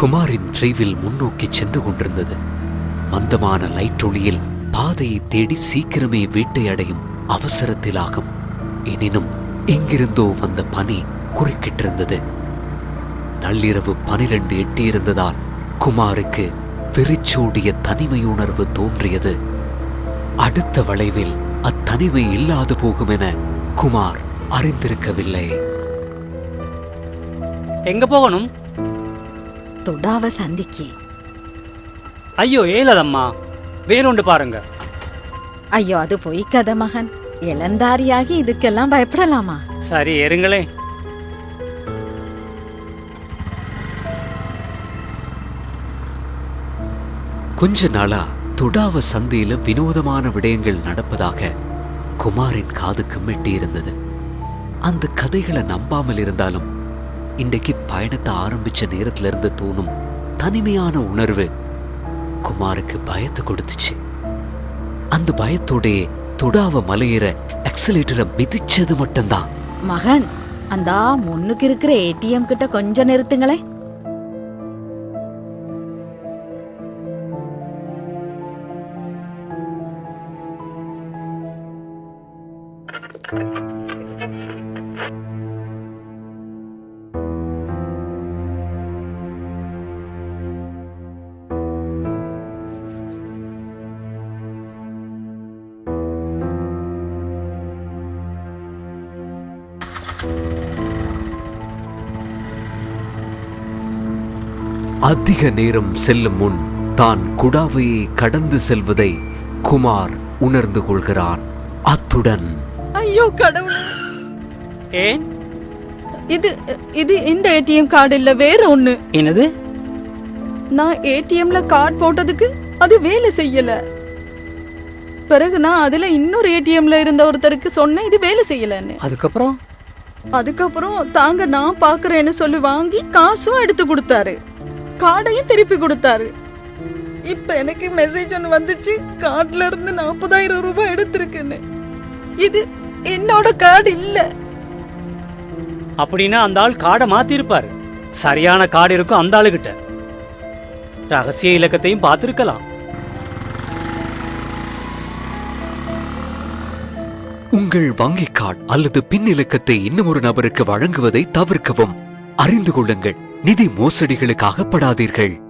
குமாரின் டிரைவில் முன்னோக்கி சென்று கொண்டிருந்தது. மந்தமான லைட் ஒளியில் பாதையை தேடி சீக்கிரமே வீட்டை அடையும் அவசரத்திலாகும். எனினும் எங்கிருந்தோ வந்த பனி குறுக்கிட்டிருந்தது. நள்ளிரவு பனிரெண்டு எட்டியிருந்ததால் குமாருக்கு வெறிச்சோடிய தனிமையுணர்வு தோன்றியது. அடுத்த வளைவில் அத்தனிமை இல்லாது போகும் என குமார் அறிந்திருக்கவில்லை. எங்க போகணும்? தொடாவ சந்திக்கு. ஐயோ ஏலதம்மா வேறொண்டு பாருங்க. ஐயோ அது பொய் கதை மகன். இளந்தாரியாகி இதுக்கெல்லாம் பயப்படலாமா? சரி ஏறுங்களே கொஞ்ச நாளா துடாவ சந்தையில வினோதமான விடயங்கள் நடப்பதாக குமாரின் காதுக்கு மெட்டியிருந்தது. அந்த கதைகளை நம்பாமல் இருந்தாலும் இன்றைக்கு பயணத்தை ஆரம்பிச்ச நேரத்துல இருந்து தோணும் தனிமையான உணர்வு குமாருக்கு பயத்தை கொடுத்துச்சு. அந்த பயத்தோடே துடாவ மலையிற அக்சலேட்டரை மிதிச்சது மட்டும்தான். மகன் அந்த முன்னுக்கு இருக்கிற ஏடிஎம் கிட்ட கொஞ்சம் நிறுத்துங்களேன். அதிக நேரம் செல்லும் முன் தான் குடாவையை கடந்து செல்வதை குமார் உணர்ந்து கொள்கிறான். அத்துடன். ஐயோ கடவுளே. ஏன்? இது இது இந்த ஏடிஎம் கார்டு இல்ல வேற ஒண்ணு. என்னது? நான் ஏடிஎம்ல கார்டு போட்டதுக்கு அது வேலை செய்யல. பிறகு நான் அதுல இன்னொரு ஏடிஎம்ல இருந்த ஒருத்தருக்கு சொன்னேன் இது வேலை செய்யலன்னு. அதுக்கப்புறம்? அதுக்கப்புறம் தாங்க நான் பாக்குறேன்னு சொல்லி வாங்கி காசும் எடுத்து கொடுத்தாரு. கார்டையும் திருப்பி கொடுத்தாரு. இப்ப எனக்கு மெசேஜ் ஒன்று வந்துச்சு. கார்டுல இருந்து நாற்பதாயிரம் ரூபாய் எடுத்திருக்குன்னு. இது என்னோட கார்டு இல்ல. அப்படின்னா அந்த ஆள் காடை மாத்திருப்பாரு. சரியான கார்டு இருக்கும் அந்த ஆளுகிட்ட. ரகசிய இலக்கத்தையும் பார்த்திருக்கலாம். உங்கள் வங்கிக் கார்டு அல்லது பின் இலக்கத்தை இன்னும் ஒரு நபருக்கு வழங்குவதை தவிர்க்கவும். அறிந்து கொள்ளுங்கள். நிதி மோசடிகளுக்கு அகப்படாதீர்கள்